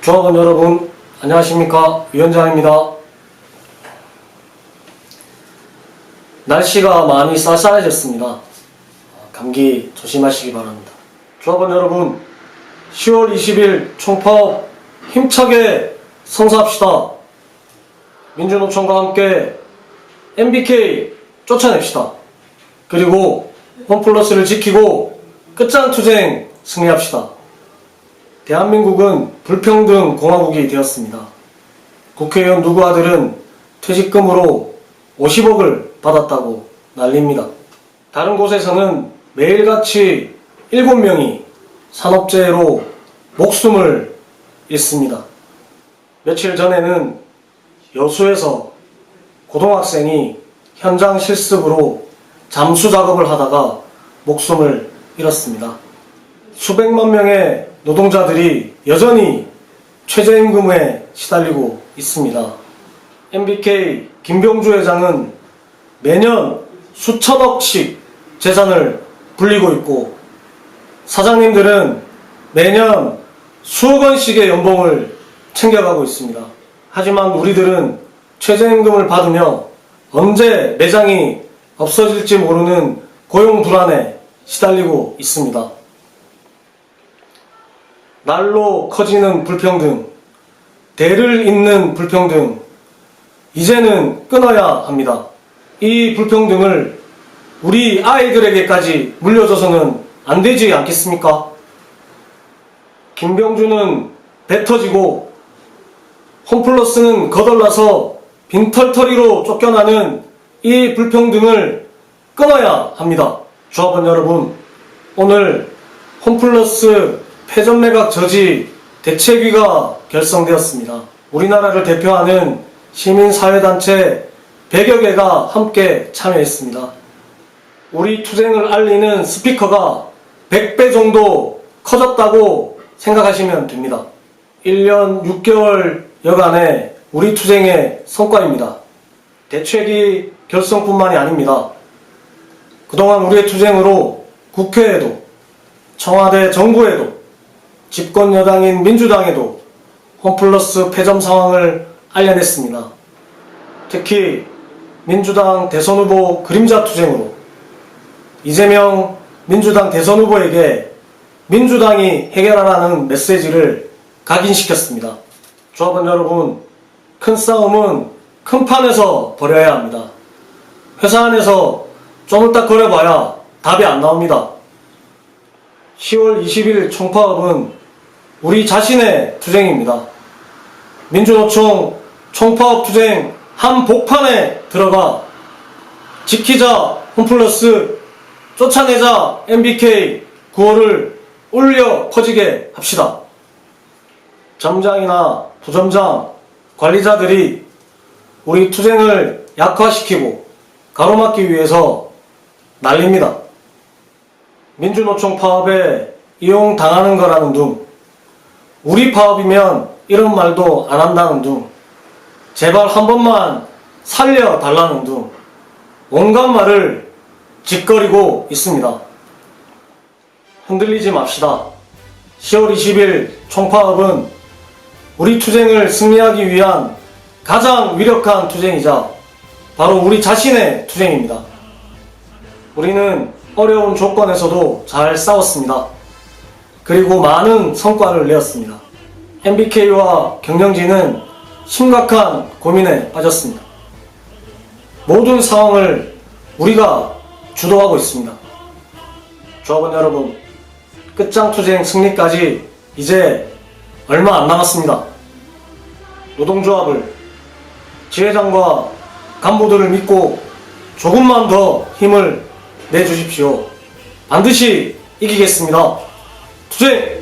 조합원 여러분, 안녕하십니까. 위원장입니다. 날씨가 많이 쌀쌀해졌습니다. 감기 조심하시기 바랍니다. 조합원 여러분, 10월 20일 총파업 힘차게 성사합시다. 민주노총과 함께 MBK 쫓아냅시다. 그리고 홈플러스를 지키고 끝장 투쟁 승리합시다. 대한민국은 불평등 공화국이 되었습니다. 국회의원 누구 아들은 퇴직금으로 50억을 받았다고 난립니다. 다른 곳에서는 매일같이 7명이 산업재해로 목숨을 잃습니다. 며칠 전에는 여수에서 고등학생이 현장 실습으로 잠수 작업을 하다가 목숨을 잃었습니다. 수백만 명의 노동자들이 여전히 최저임금에 시달리고 있습니다. MBK 김병주 회장은 매년 수천억씩 재산을 불리고 있고 사장님들은 매년 수억 원씩의 연봉을 챙겨가고 있습니다. 하지만 우리들은 최저임금을 받으며 언제 매장이 없어질지 모르는 고용 불안에 시달리고 있습니다. 날로 커지는 불평등, 대를 잇는 불평등, 이제는 끊어야 합니다. 이 불평등을 우리 아이들에게까지 물려줘서는 안 되지 않겠습니까? 김병주는 배 터지고 홈플러스는 거덜나서 빈털터리로 쫓겨나는 이 불평등을 끊어야 합니다. 조합원 여러분, 오늘 홈플러스 폐점 매각 저지 대책위가 결성되었습니다. 우리나라를 대표하는 시민사회단체 100여 개가 함께 참여했습니다. 우리 투쟁을 알리는 스피커가 100배 정도 커졌다고 생각하시면 됩니다. 1년 6개월 여간의 우리 투쟁의 성과입니다. 대책이 결성뿐만이 아닙니다. 그동안 우리의 투쟁으로 국회에도 청와대 정부에도 집권 여당인 민주당에도 홈플러스 폐점 상황을 알려냈습니다. 특히 민주당 대선 후보 그림자 투쟁으로 이재명 민주당 대선 후보에게 민주당이 해결하라는 메시지를 각인시켰습니다. 조합원 여러분, 큰 싸움은 큰 판에서 벌여야 합니다. 회사 안에서 쪼물딱거려봐야 답이 안 나옵니다. 10월 20일 총파업은 우리 자신의 투쟁입니다. 민주노총 총파업 투쟁 한복판에 들어가 지키자 홈플러스 쫓아내자 MBK 구호를 울려 퍼지게 합시다. 점장이나 부점장, 관리자들이 우리 투쟁을 약화시키고 가로막기 위해서 난립니다. 민주노총 파업에 이용당하는 거라는 둥, 우리 파업이면 이런 말도 안 한다는 둥, 제발 한 번만 살려달라는 둥, 온갖 말을 짓거리고 있습니다. 흔들리지 맙시다. 10월 20일 총파업은 우리 투쟁을 승리하기 위한 가장 위력한 투쟁이자 바로 우리 자신의 투쟁입니다. 우리는 어려운 조건에서도 잘 싸웠습니다. 그리고 많은 성과를 내었습니다. MBK와 경영진은 심각한 고민에 빠졌습니다. 모든 상황을 우리가 주도하고 있습니다. 조합원 여러분, 끝장 투쟁 승리까지 이제 얼마 안 남았습니다. 노동조합을 지회장과 간부들을 믿고 조금만 더 힘을 내주십시오. 반드시 이기겠습니다. 투쟁!